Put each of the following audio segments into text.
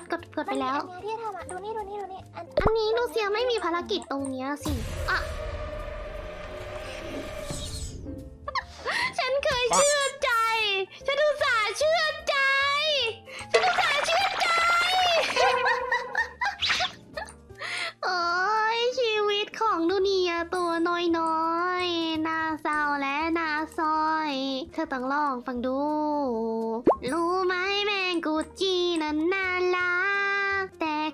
ดกดกดไปแล้ว อันเนี้ยที่ทำอะดูนี่ดูนี่ดูนี่อันอันนี้ลูเซียไม่มีภารกิจตรงเนี้ยสิอะฉันเคยเชื่อใจ ฉันอุตส่าห์เชื่อใจ ฉันอุตส่าห์เชื่อใจ โอ้ยชีวิตของดุนียตัวน้อยๆน่าเศร้าและน่าซอย เธอต้องลองฟังดู รู้ไหมแมงกูจีนั้นน่ารักแต่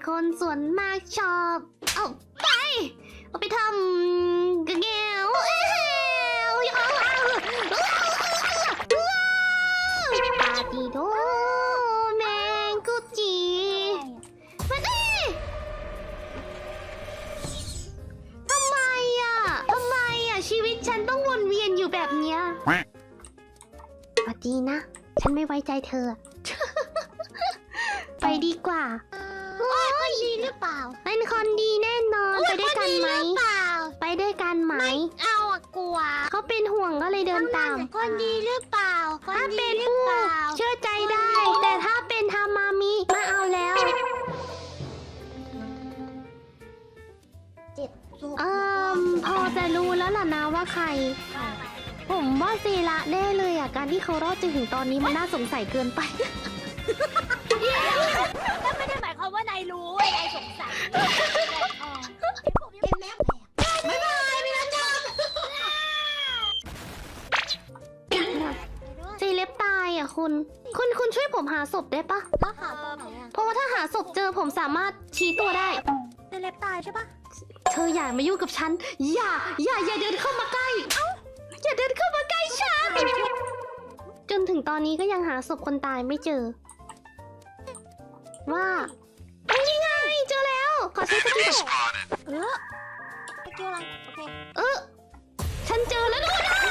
คนส่วนมากชอบ เอาไป เอาไปทำกระเกวเอ้ยเอาปาติโดแมงกูจีมาดิทำไมอะทำไมอะ ชีวิตฉันต้องวนเวียนอยู่แบบเนี้ยสวัสดีนะ ฉันไม่ไว้ใจเธอ ไปดีกว่า คนดีหรือเปล่าเป็นคนดีแน่นอนไปด้วยกันไหมหรือเปล่า ไปด้วยกันไหม เอาอะกลัวเขาเป็นห่วงก็เลยเดินตาม คนดีหรือเปล่า คนถ้าดีเป็นหรือผู้เปล่า เชื่อใจได้ แต่ถ้าเป็นทามามิมาเอาแล้ว เจ็ดลูกเอ่มพอจะรู้แล้วล่ะนะว่าใคร ผมว่าซีระแน่เลยอะ การที่เขารอดจนถึงตอนนี้มันน่าสงสัยเกินไป อะคุณ คุณคุณช่วยผมหาศพได้ปะแล้วหาตอนไหนอะเพราะว่าถ้าหาศพเจอผมสามารถชี้ตัวได้ เป็นเล็บตายใช่ปะเธออย่ามายุ่งกับฉัน อย่า อย่า อย่าเดินเข้ามาใกล้ เอ้า อย่าเดินเข้ามาใกล้ฉัน จนถึงตอนนี้ก็ยังหาศพคนตายไม่เจอ ว่าเอ้ยนี่ไง เจอแล้ว ขอใช้สกิลเออไปเจออะไร โอเค เออ ฉันเจอแล้วด้วยนะ